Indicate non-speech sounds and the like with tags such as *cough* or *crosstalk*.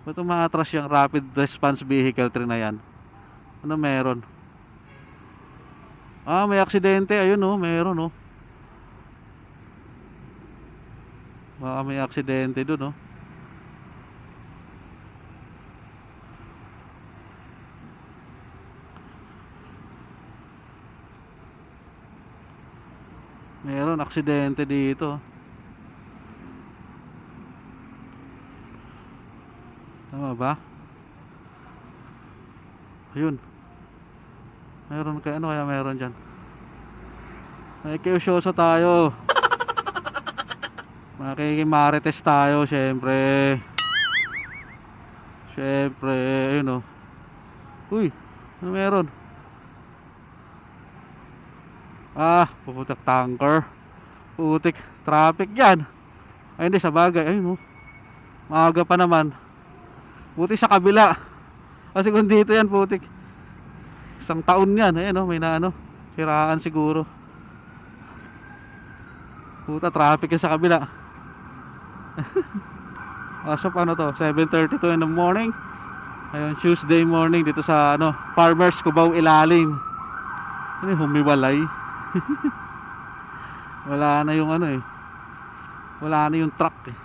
Ba't umaatras yung rapid response vehicle train na yan? Ano meron? Ah, may aksidente. Ayun oh, meron oh. Baka may aksidente dun oh. Meron aksidente dito. Tama ba? Ayun. Meron kaya ano kaya meron diyan? Nakikiusyoso tayo. Makikimarites tayo, syempre. Syempre, ayun oh. Uy, ano meron? Ah, puputak tanker. Putik, traffic yan. Ay hindi, sa bagay. Ayun oh. Maaga pa naman. Buti sa kabila. Kasi kung dito yan, putik. Isang taon yan. Ayan oh, may na ano. Siraan siguro. Puta, traffic yan sa kabila. *laughs* As of ano to, 7.32 in the morning. Ayun, Tuesday morning dito sa ano, Farmers Cubao Ilalim. Ano humiwalay? *laughs* Wala na yung ano eh. Wala na yung truck eh.